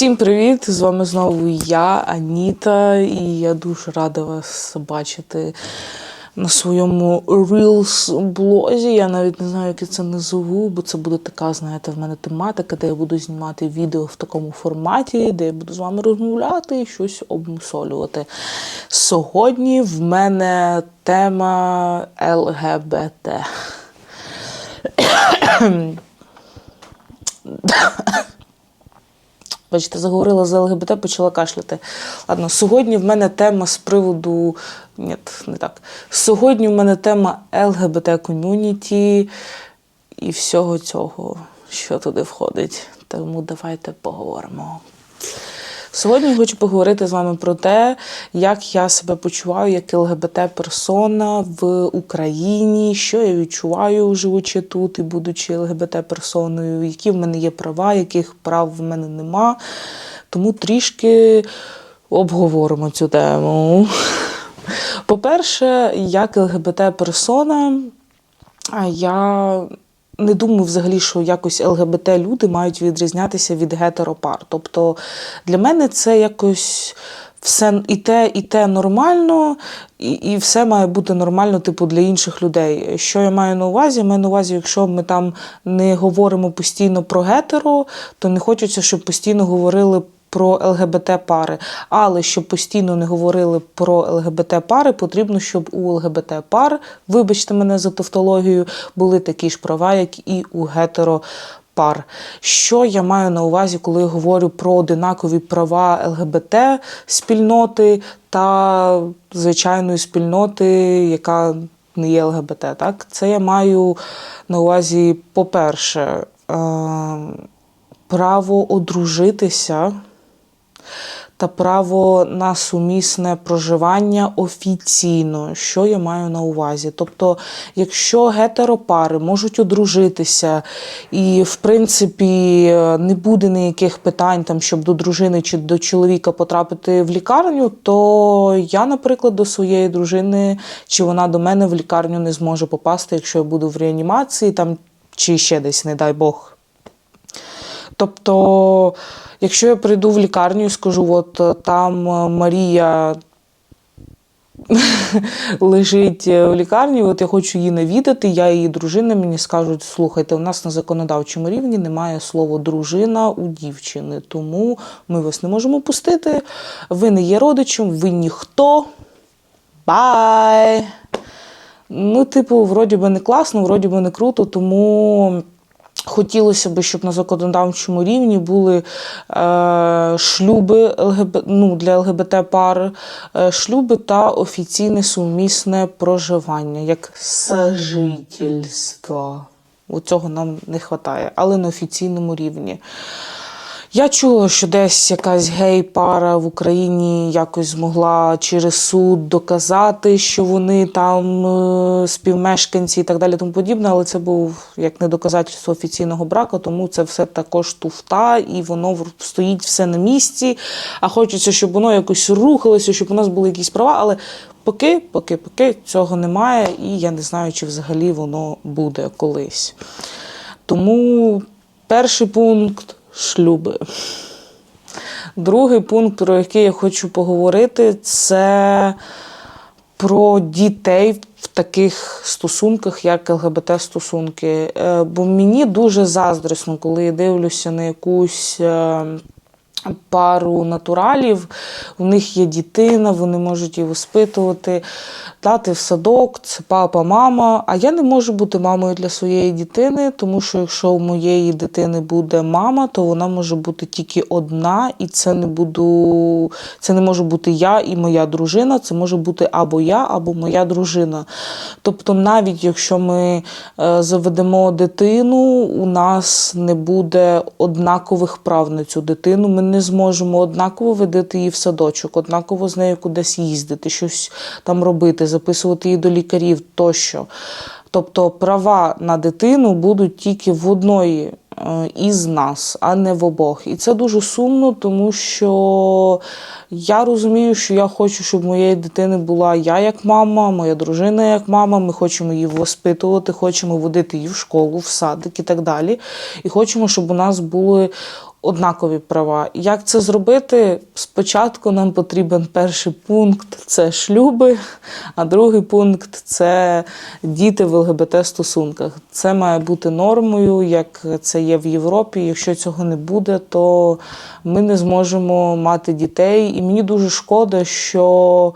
Всім привіт! З вами знову я, Аніта, і я дуже рада вас бачити на своєму Reels блозі. Я навіть не знаю, як я це назову, бо це буде така, знаєте, в мене тематика, де я буду знімати відео в такому форматі, де я буду з вами розмовляти і щось обмусолювати. Сьогодні в мене тема ЛГБТ. Бачите, заговорила за ЛГБТ, почала кашляти. Ладно, сьогодні в мене тема з приводу. Ні, не так. Сьогодні в мене тема ЛГБТ ком'юніті і всього цього, що туди входить. Тому давайте поговоримо. Сьогодні хочу поговорити з вами про те, як я себе почуваю як ЛГБТ-персона в Україні, що я відчуваю, живучи тут і будучи ЛГБТ-персоною, які в мене є права, яких прав в мене нема. Тому трішки обговоримо цю тему. По-перше, як ЛГБТ-персона, я не думаю взагалі, що якось ЛГБТ люди мають відрізнятися від гетеропар. Тобто для мене це якось все і те, і те нормально, і, і все має бути нормально, типу, для інших людей. Що я маю на увазі? Я маю на увазі, якщо ми там не говоримо постійно про гетеро, то не хочеться, щоб постійно говорили. Про ЛГБТ-пари, але щоб постійно не говорили про ЛГБТ-пари, потрібно, щоб у ЛГБТ-пар, вибачте мене за тавтологію, були такі ж права, як і у гетеропар. Що я маю на увазі, коли говорю про одинакові права ЛГБТ спільноти та звичайної спільноти, яка не є ЛГБТ? Так? Це я маю на увазі, по-перше, е, право одружитися та право на сумісне проживання офіційно, що я маю на увазі. Тобто, якщо гетеропари можуть одружитися, і, в принципі, не буде ніяких питань, там, щоб до дружини чи до чоловіка потрапити в лікарню, то я, наприклад, до своєї дружини чи вона до мене в лікарню не зможе попасти, якщо я буду в реанімації там, чи ще десь, не дай Бог. Тобто, якщо я прийду в лікарню і скажу, от е, там е, Марія лежить е, в лікарні, от я хочу її навідати, я її дружина мені скажуть, слухайте, у нас на законодавчому рівні немає слова дружина у дівчини, тому ми вас не можемо пустити, ви не є родичем, ви ніхто. Бай! Ну, типу, вроді би не класно, вроді би не круто, тому. Хотілося б, щоб на законодавчому рівні були е, шлюби ЛГБ, ну, для ЛГБТ пар, е, шлюби та офіційне сумісне проживання, як сажительство. У цього нам не вистачає, але на офіційному рівні. Я чула, що десь якась гей-пара в Україні якось змогла через суд доказати, що вони там е, співмешканці і так далі, тому подібне, але це був як не доказательство офіційного браку, тому це все також туфта, і воно стоїть все на місці. А хочеться, щоб воно якось рухалося, щоб у нас були якісь права, але поки, поки, поки цього немає, і я не знаю, чи взагалі воно буде колись. Тому перший пункт шлюби. Другий пункт, про який я хочу поговорити, це про дітей в таких стосунках, як ЛГБТ-стосунки. Е, бо мені дуже заздрісно, коли я дивлюся на якусь. Пару натуралів, у них є дитина, вони можуть її воспитувати, дати в садок, це папа, мама. А я не можу бути мамою для своєї дитини, тому що якщо у моєї дитини буде мама, то вона може бути тільки одна, і це не буду, це не може бути я і моя дружина, це може бути або я, або моя дружина. Тобто, навіть якщо ми е, заведемо дитину, у нас не буде однакових прав на цю дитину. Ми не зможемо однаково ведити її в садочок, однаково з нею кудись їздити, щось там робити, записувати її до лікарів тощо. Тобто права на дитину будуть тільки в одної е, із нас, а не в обох. І це дуже сумно, тому що я розумію, що я хочу, щоб моєї дитини була я як мама, моя дружина як мама. Ми хочемо її воспитувати, хочемо водити її в школу, в садик і так далі. І хочемо, щоб у нас були однакові права. Як це зробити? Спочатку нам потрібен перший пункт це шлюби, а другий пункт це діти в ЛГБТ-стосунках. Це має бути нормою, як це є в Європі. Якщо цього не буде, то ми не зможемо мати дітей. І мені дуже шкода, що.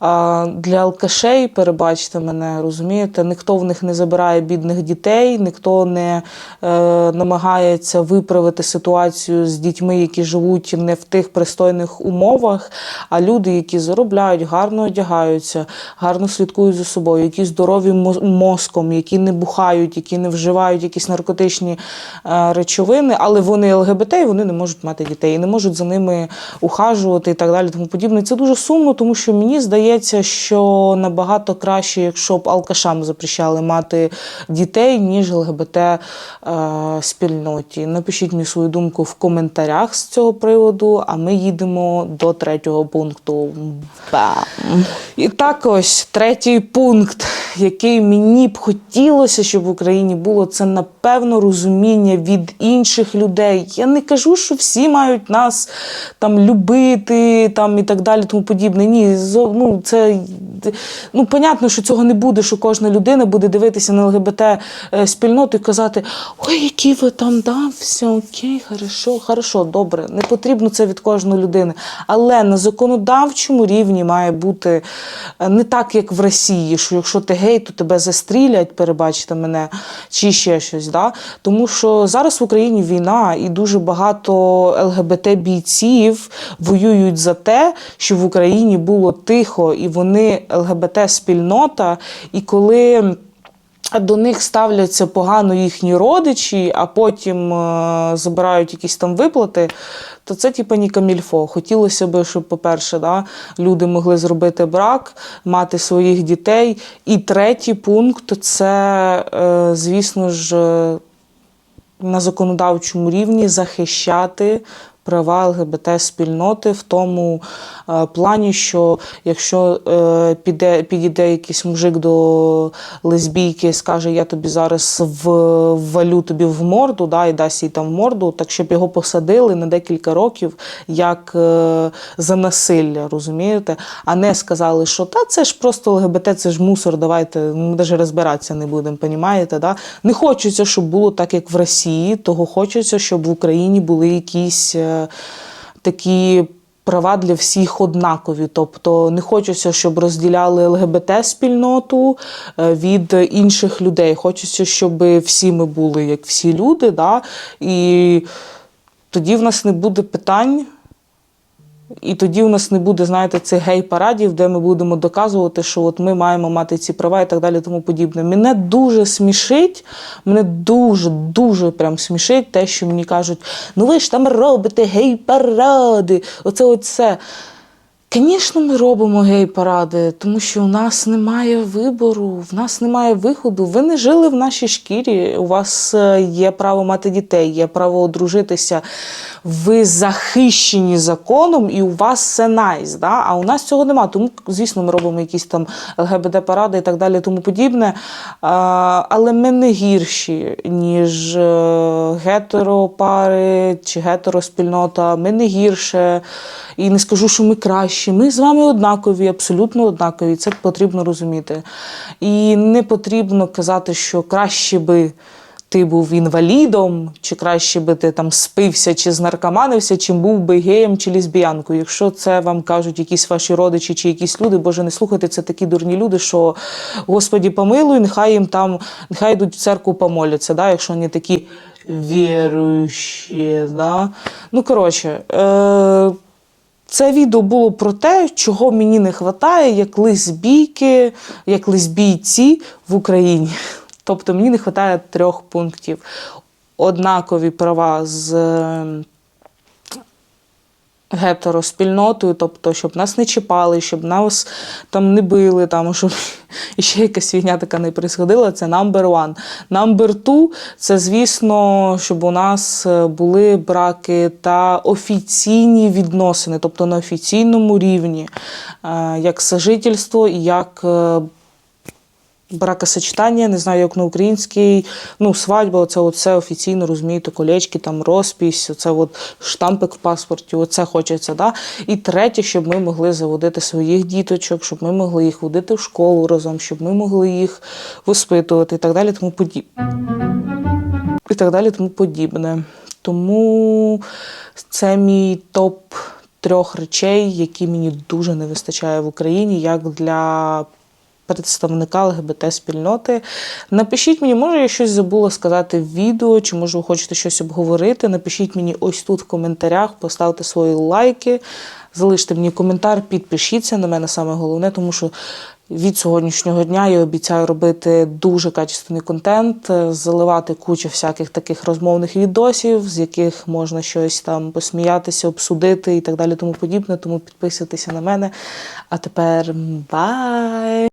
А для алкашей, перебачте мене, розумієте, ніхто в них не забирає бідних дітей, ніхто не е, намагається виправити ситуацію з дітьми, які живуть не в тих пристойних умовах. А люди, які заробляють, гарно одягаються, гарно слідкують за собою, які здорові мозком, які не бухають, які не вживають якісь наркотичні е, речовини, але вони ЛГБТ, і вони не можуть мати дітей, і не можуть за ними ухажувати і так далі. Тому подібне. Це дуже сумно, тому що мені здається, що набагато краще, якщо б алкашам запрещали мати дітей, ніж ЛГБТ е. Напишіть мені свою думку в коментарях з цього приводу, а ми їдемо до третього пункту. Бам! І так ось третій пункт, який мені б хотілося, щоб в Україні було, це напевно розуміння від інших людей. Я не кажу, що всі мають нас там любити там і так далі, тому подібне. Ні, зо- це ну понятно, що цього не буде, що кожна людина буде дивитися на ЛГБТ е, спільноту і казати: ой, які ви там, да, все окей, хорошо, хорошо, добре. Не потрібно це від кожної людини. Але на законодавчому рівні має бути е, не так, як в Росії, що якщо ти гей, то тебе застрілять, перебачте мене, чи ще щось. Да? Тому що зараз в Україні війна, і дуже багато ЛГБТ-бійців воюють за те, що в Україні було тихо, і вони ЛГБТ-спільнота, і коли. До них ставляться погано їхні родичі, а потім е, забирають якісь там виплати, то це типа ні камільфо. Хотілося б, щоб, по-перше, да, люди могли зробити брак, мати своїх дітей. І третій пункт це, е, звісно ж, е, на законодавчому рівні захищати права ЛГБТ-спільноти в тому е, плані, що якщо е, піде, підійде якийсь мужик до лесбійки і скаже, я тобі зараз ввалю тобі в морду, да, і дасть їй там в морду, так щоб його посадили на декілька років як е, за насилля, розумієте? А не сказали, що та це ж просто ЛГБТ, це ж мусор, давайте ми навіть розбиратися не будемо, понімаєте? Да? Не хочеться, щоб було так, як в Росії, того хочеться, щоб в Україні були якісь такі. Права для всіх однакові, тобто не хочеться, щоб розділяли ЛГБТ-спільноту е, від інших людей. Хочеться, щоб всі ми були як всі люди, да? і тоді в нас не буде питань. І тоді у нас не буде, знаєте, цих гей-парадів, де ми будемо доказувати, що от ми маємо мати ці права і так далі, тому подібне. Мене дуже смішить, мене дуже, дуже прям смішить те, що мені кажуть, ну ви ж там робите гей-паради, оце оце. Звісно, ми робимо гей-паради, тому що у нас немає вибору, в нас немає виходу. Ви не жили в нашій шкірі. У вас е, є право мати дітей, є право одружитися. Ви захищені законом, і у вас все найс. Да? А у нас цього немає. Тому, звісно, ми робимо якісь там ЛГБТ-паради і так далі, тому подібне. Але ми не гірші, ніж е, гетеропари чи гетероспільнота. Ми не гірше. І не скажу, що ми кращі. Ми з вами однакові, абсолютно однакові. Це потрібно розуміти. І не потрібно казати, що краще би. Ти був інвалідом, чи краще би ти там спився чи знаркоманився, чим був би геєм чи лесбіянкою. Якщо це вам кажуть якісь ваші родичі чи якісь люди, боже, не слухайте, це такі дурні люди, що Господі помилуй, нехай їм там, нехай йдуть в церкву помоляться, да, якщо вони такі віруючі. Да? Ну, коротше. Е- це відео було про те, чого мені не вистачає як лесбійки, як лесбійці в Україні. Тобто мені не вистачає трьох пунктів: однакові права з е, гетероспільнотою, тобто, щоб нас не чіпали, щоб нас там не били, там, щоб ще якась фігня така не присходила, це number one. Number two – це, звісно, щоб у нас е, були браки та офіційні відносини, тобто на офіційному рівні, е, як сожительство і як е, бракосочетання, не знаю, як на українській, ну, свадьба, це оце офіційно, розумієте, колечки, там розпись, оце от штампик в паспорті, оце хочеться. Да? І третє, щоб ми могли заводити своїх діточок, щоб ми могли їх водити в школу разом, щоб ми могли їх воспитувати і так далі, тому подібне. І так далі, тому подібне. Тому це мій топ трьох речей, які мені дуже не вистачає в Україні, як для представника ЛГБТ-спільноти. Напишіть мені, може, я щось забула сказати в відео, чи може ви хочете щось обговорити. Напишіть мені ось тут в коментарях, поставте свої лайки, залиште мені коментар, підпишіться на мене саме головне, тому що від сьогоднішнього дня я обіцяю робити дуже качественний контент, заливати кучу всяких таких розмовних відосів, з яких можна щось там посміятися, обсудити і так далі, тому подібне. Тому підписуйтеся на мене. А тепер бай!